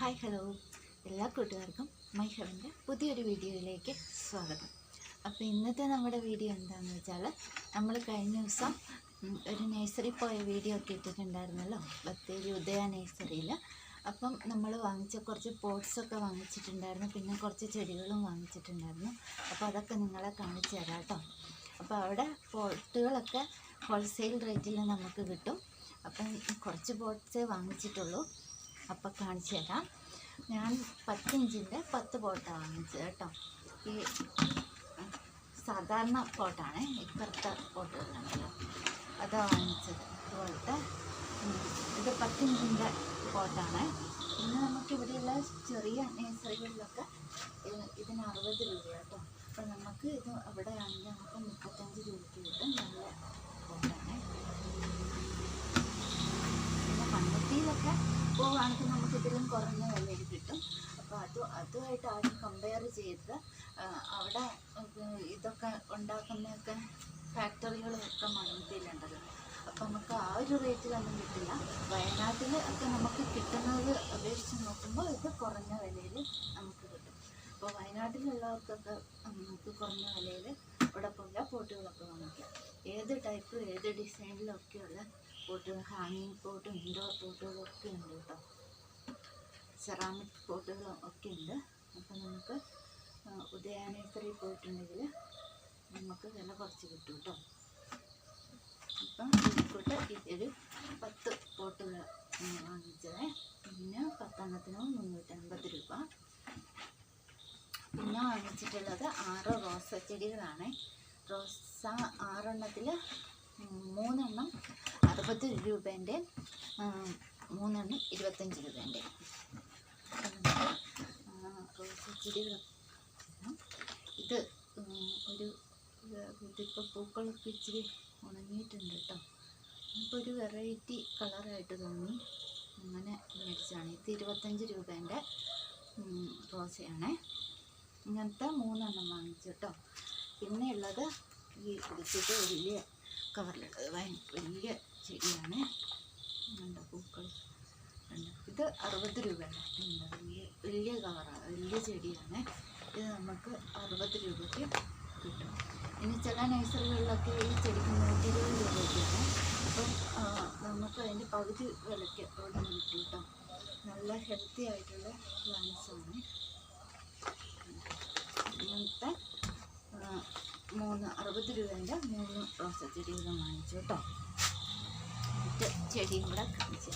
Hi hello എല്ലാ കൂട്ടുകാർക്കും my പുതിയൊരു വീഡിയോയിലേക്ക് സ്വാഗതം. അപ്പോൾ ഇന്നത്തെ നമ്മുടെ വീഡിയോ എന്താണെന്ന് വെച്ചാൽ നമ്മൾ കഴിഞ്ഞ ദിവസം ഒരു നഴ്സറി പോയ വീഡിയോ ഒക്കെ ഇട്ടിട്ടുണ്ടായിരുന്നല്ലോ. ബത്തേരി ഉദയ നഴ്സറിയിൽ അപ്പം നമ്മൾ വാങ്ങിച്ച കുറച്ച് പോട്ട്സൊക്കെ വാങ്ങിച്ചിട്ടുണ്ടായിരുന്നു. പിന്നെ കുറച്ച് ചെടികളും വാങ്ങിച്ചിട്ടുണ്ടായിരുന്നു. അപ്പോൾ അതൊക്കെ നിങ്ങളെ കാണിച്ചു തരാം കേട്ടോ. അപ്പോൾ അവിടെ പോട്ടുകളൊക്കെ ഹോൾസെയിൽ റേറ്റിൽ നമുക്ക് കിട്ടും. അപ്പം കുറച്ച് പോട്ട്സേ വാങ്ങിച്ചിട്ടുള്ളൂ. അപ്പം കാണിച്ചു തരാം. ഞാൻ പത്തിഞ്ചിന്റെ പത്ത് പോട്ടാണ് വാങ്ങിച്ചത് കേട്ടോ. ഈ സാധാരണ പോട്ടാണ് ഇപ്പുറത്തെ പോട്ടുകളുണ്ടല്ലോ അതാ വാങ്ങിച്ചത്. അതുപോലത്തെ ഇത് പത്തിഞ്ചിന്റെ പോട്ടാണ്. പിന്നെ നമുക്ക് ഇവിടെയുള്ള ചെറിയ നേഴ്സറികളിലൊക്കെ ഇതിന് അറുപത് രൂപ കേട്ടോ. അപ്പം നമുക്ക് ഇത് അവിടെ ആണെങ്കിൽ നമുക്ക് മുപ്പത്തഞ്ച് രൂപയ്ക്ക് കിട്ടും. നല്ല പോട്ടാണ്. പിന്നെ മണ്ണുത്തിയിലൊക്കെ പോവുകയാണെങ്കിൽ നമുക്ക് ഇതിലും കുറഞ്ഞ വിലയിൽ കിട്ടും. അപ്പോൾ അത് അതുമായിട്ട് ആരും കമ്പയർ ചെയ്ത് അവിടെ ഇത് ഇതൊക്കെ ഉണ്ടാക്കുന്നതൊക്കെ ഫാക്ടറികളൊക്കെ മണ്ണുത്തിയിലുണ്ടല്ലോ അപ്പോൾ നമുക്ക് ആ ഒരു റേറ്റിലൊന്നും കിട്ടില്ല. വയനാട്ടിൽ ഒക്കെ നമുക്ക് കിട്ടുന്നത് അപേക്ഷിച്ച് നോക്കുമ്പോൾ ഇത് കുറഞ്ഞ വിലയിൽ നമുക്ക് കിട്ടും. അപ്പോൾ വയനാട്ടിലുള്ളവർക്കൊക്കെ നമുക്ക് കുറഞ്ഞ വിലയിൽ ഇവിടെ പോയാൽ പോട്ടുകളൊക്കെ വാങ്ങിക്കാം. ഏത് ടൈപ്പ് ഏത് ഡിസൈനിലൊക്കെയുള്ള പോട്ടുകൾ ഹാങ്ങിങ് പോട്ടും ഇൻഡോർ പോട്ടുകളും ഒക്കെ ഉണ്ട് കേട്ടോ. സെറാമിക് പോട്ടുകളും ഒക്കെ ഉണ്ട്. അപ്പം നമുക്ക് ഉദയാനേശ്വരി പോയിട്ടുണ്ടെങ്കിൽ നമുക്ക് വില കുറച്ച് കിട്ടും കേട്ടോ. അപ്പം ഇതിൽക്കൂട്ട് ഇതൊരു പത്ത് പോട്ടുകൾ വാങ്ങിച്ചത്. പിന്നെ പത്തെണ്ണത്തിന് മുന്നൂറ്റൻപത് രൂപ. പിന്നെ വാങ്ങിച്ചിട്ടുള്ളത് ആറ് റോസ ചെടികളാണ്. റോസ ആറെണ്ണത്തിൽ അറുപത് രൂപേന്റെ മൂന്നെണ്ണം ഇരുപത്തഞ്ച് രൂപേന്റെ. ഇത് ഒരു ഇതിപ്പോൾ പൂക്കളൊക്കെ ഇച്ചിരി ഉണങ്ങിയിട്ടുണ്ട് കേട്ടോ അപ്പോൾ ഒരു വെറൈറ്റി കളറായിട്ട് തോന്നി. അങ്ങനെ മേടിച്ചാണ് ഇത് ഇരുപത്തഞ്ച് രൂപേന്റെ റോസയാണേ. ഇങ്ങനത്തെ മൂന്നെണ്ണം വാങ്ങിച്ചു കേട്ടോ പിന്നെയുള്ളത് ഈ കുടിച്ചിട്ട് വലിയ കവറിലുള്ളത് വലിയ ചെടിയാണ്. കണ്ടോ പൂക്കൾ? ഇത് അറുപത് രൂപയാണ്. വലിയ വലിയ കവറാണ് വലിയ ചെടിയാണ്. ഇത് നമുക്ക് അറുപത് രൂപയ്ക്ക് കിട്ടും. ഇനി ചില നഴ്സറികളിലൊക്കെ ഈ ചെടിക്ക് നൂറ്റി ഇരുപത് രൂപയ്ക്കാണ്. അപ്പം നമുക്ക് അതിന്റെ പകുതി വിലയ്ക്ക് അവിടെ നിന്ന് കിട്ടും കേട്ടോ. നല്ല ഹെൽത്തി ആയിട്ടുള്ള പ്ലാന്റ്സാണ് ഇങ്ങനത്തെ മൂന്ന് അറുപത് രൂപേന്റെ മൂന്ന് റോസ ചെടികൾ വാങ്ങിച്ചു കേട്ടോ. എന്നിട്ട് ചെടിയും കൂടെ കാണിച്ചു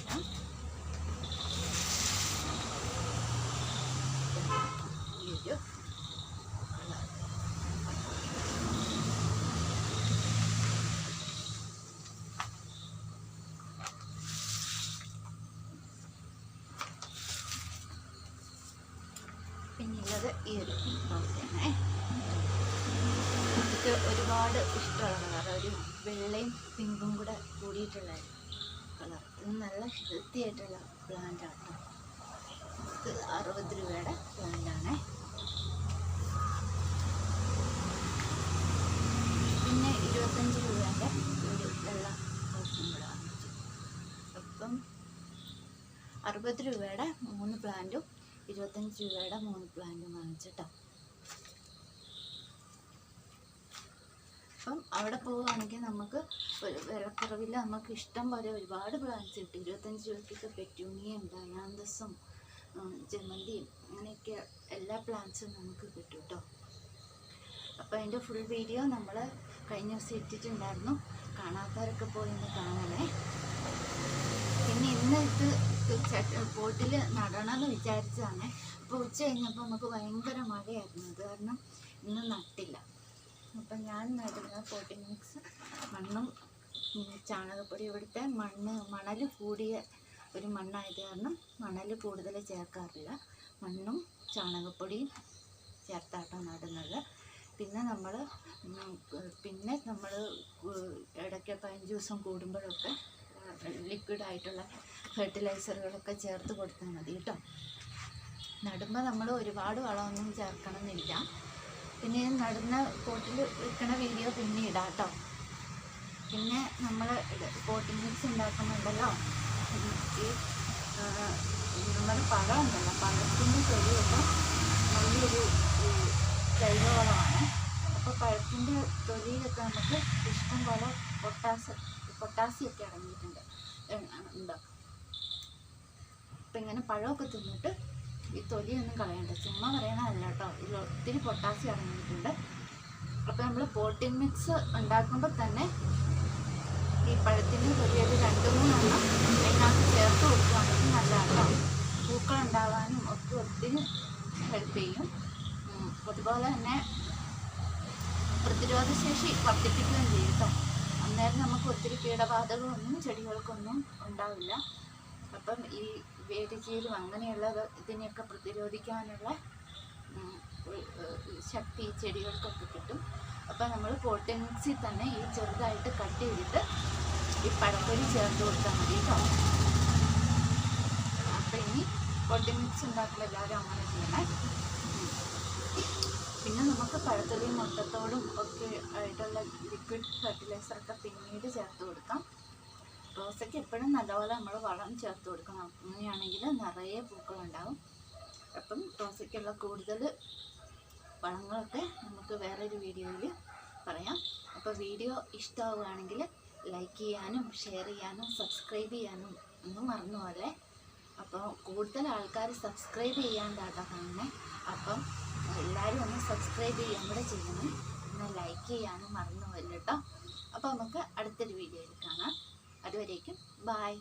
പിന്നുള്ളത് ഈ ഒരു റോസയാണേ എനിക്ക് ഒരുപാട് ഇഷ്ടമുള്ള കളർ. ഒരു വെള്ളയും പിങ്കും കൂടെ കൂടിയിട്ടുള്ള കളർ ഇത് നല്ല ഹെൽത്തി ആയിട്ടുള്ള പ്ലാന്റ് ആണ് ഇത് അറുപത് രൂപയുടെ പ്ലാന്റ് ആണ്. പിന്നെ ഇരുപത്തഞ്ച് രൂപേന്റെ ഒരു വെള്ള റോസും കൂടെ വാങ്ങിച്ചു. അപ്പം അറുപത് രൂപയുടെ മൂന്ന് പ്ലാന്റും ഇരുപത്തഞ്ച് രൂപയുടെ മൂന്ന് പ്ലാന്റും വാങ്ങിച്ചിട്ടോ അവിടെ പോവുകയാണെങ്കിൽ നമുക്ക് ഒരു വിലക്കുറവിൽ നമുക്ക് ഇഷ്ടം പോലെ ഒരുപാട് പ്ലാന്റ്സ് കിട്ടും ഇരുപത്തഞ്ച് രൂപയ്ക്കൊക്കെ പെറ്റൂണിയും ഡയാന്തസും ജമന്തിയും അങ്ങനെയൊക്കെ എല്ലാ പ്ലാന്റ്സും നമുക്ക് കിട്ടും കേട്ടോ അപ്പോൾ അതിന്റെ ഫുൾ വീഡിയോ നമ്മൾ കഴിഞ്ഞ ദിവസം ഇട്ടിട്ടുണ്ടായിരുന്നു. കാണാത്തവരൊക്കെ പോയി ഒന്ന് കാണണേ. പിന്നെ ഇന്ന് ഇത് പോട്ടിൽ നടണമെന്ന് വിചാരിച്ചതാണ്. അപ്പോൾ ഉച്ച കഴിഞ്ഞപ്പോൾ നമുക്ക് ഭയങ്കര മഴയായിരുന്നു. അത് കാരണം ഇന്ന് നട്ടില്ല. അപ്പം ഞാൻ നടുന്ന പോട്ടിംഗ് മിക്സ് മണ്ണും ചാണകപ്പൊടി ഇവിടുത്തെ മണ്ണ് മണൽ കൂടിയ ഒരു മണ്ണായത് കാരണം മണൽ കൂടുതൽ ചേർക്കാറില്ല. മണ്ണും ചാണകപ്പൊടിയും ചേർത്താട്ടോ നടുന്നത്. പിന്നെ നമ്മൾ പിന്നെ നമ്മൾ ഇടയ്ക്ക് പതിനഞ്ച് ദിവസം കൂടുമ്പോഴൊക്കെ ലിക്വിഡായിട്ടുള്ള ഫെർട്ടിലൈസറുകളൊക്കെ ചേർത്ത് കൊടുത്താൽ മതി കേട്ടോ. നടുമ്പോൾ നമ്മൾ ഒരുപാട് വളമൊന്നും ചേർക്കണമെന്നില്ല. പിന്നെ ഈ നടുന്ന പോട്ടിൽ വെക്കണ വീഡിയോ പിന്നെ ഇടാം കേട്ടോ പിന്നെ നമ്മൾ പോട്ടിംഗ് മിക്സ് ഉണ്ടാക്കുന്നുണ്ടല്ലോ. ഈ നമ്മുടെ പഴം ഉണ്ടല്ലോ. പഴത്തിന്റെ തൊലിയൊക്കെ നല്ലൊരു ജൈവവളമാണ്. അപ്പോൾ പഴത്തിന്റെ തൊലിയിലൊക്കെ നമുക്ക് ഇഷ്ടം പോലെ പൊട്ടാസ് പൊട്ടാസ്യമൊക്കെ അടങ്ങിയിട്ടുണ്ട്. ഏഹ്, ഉണ്ട്? അപ്പം ഇങ്ങനെ പഴമൊക്കെ തിന്നിട്ട് ഈ തൊലിയൊന്നും കളയണ്ട. ചുമ്മാ ഇതിൽ ഒത്തിരി പൊട്ടാസ്യം അടങ്ങിയിട്ടുണ്ട് അപ്പോൾ നമ്മൾ പോട്ടിംഗ് മിക്സ് ഉണ്ടാക്കുമ്പോൾ തന്നെ ഈ പഴത്തിന് ചെറിയൊരു രണ്ട് മൂന്നെണ്ണം അതിനകത്ത് ചേർത്ത് കൊടുക്കുകയാണെങ്കിൽ നല്ലതാണ് പൂക്കൾ ഉണ്ടാകാനും ഒക്കെ ഒത്തിരി ഹെൽപ്പ് ചെയ്യും. അതുപോലെ തന്നെ പ്രതിരോധശേഷി വർദ്ധിപ്പിക്കുകയും ചെയ്യും കേട്ടോ അന്നേരം നമുക്ക് ഒത്തിരി കീടബാധകളൊന്നും ചെടികൾക്കൊന്നും ഉണ്ടാവില്ല. അപ്പം ഈ വേരുചീലും അങ്ങനെയുള്ളത് ഇതിനെയൊക്കെ പ്രതിരോധിക്കാനുള്ള ശക്തി ചെടികൾക്കൊക്കെ കിട്ടും. അപ്പം നമ്മൾ പോട്ടിംഗ് തന്നെ ഈ ചെറുതായിട്ട് കട്ട് ചെയ്തിട്ട് ഈ പഴപ്പൊരി ചേർത്ത് കൊടുത്താൽ മതി കേട്ടോ. അപ്പം ഇനി പോട്ടിംഗ് ഉണ്ടാക്കുമ്പോൾ എല്ലാവരും അങ്ങനെ ചെയ്യണേ. പിന്നെ നമുക്ക് പഴത്തൊലി മുട്ടത്തോടും ഒക്കെ ആയിട്ടുള്ള ലിക്വിഡ് ഫെർട്ടിലൈസറൊക്കെ പിന്നീട് ചേർത്ത് കൊടുക്കാം. റോസയ്ക്ക് എപ്പോഴും നല്ലപോലെ നമ്മൾ വളം ചേർത്ത് കൊടുക്കണം. അങ്ങനെയാണെങ്കിൽ നിറയെ പൂക്കളുണ്ടാവും. അപ്പം റോസയ്ക്കുള്ള കൂടുതൽ വളങ്ങളൊക്കെ നമുക്ക് വേറൊരു വീഡിയോയിൽ പറയാം. അപ്പോൾ വീഡിയോ ഇഷ്ടമാവുകയാണെങ്കിൽ ലൈക്ക് ചെയ്യാനും ഷെയർ ചെയ്യാനും സബ്സ്ക്രൈബ് ചെയ്യാനും ഒന്നും മറന്നു പോലെ അപ്പോൾ കൂടുതൽ ആൾക്കാർ സബ്സ്ക്രൈബ് ചെയ്യാണ്ടാട്ടോ കാണുന്നത് അപ്പം എല്ലാവരും ഒന്ന് സബ്സ്ക്രൈബ് ചെയ്യാൻ കൂടെ ചെയ്യണം. ഒന്ന് ലൈക്ക് ചെയ്യാനും മറന്നു പോലെ കേട്ടോ അപ്പോൾ നമുക്ക് അടുത്തൊരു വീഡിയോയിൽ കാണാം. അതുവരേക്കും ബായ്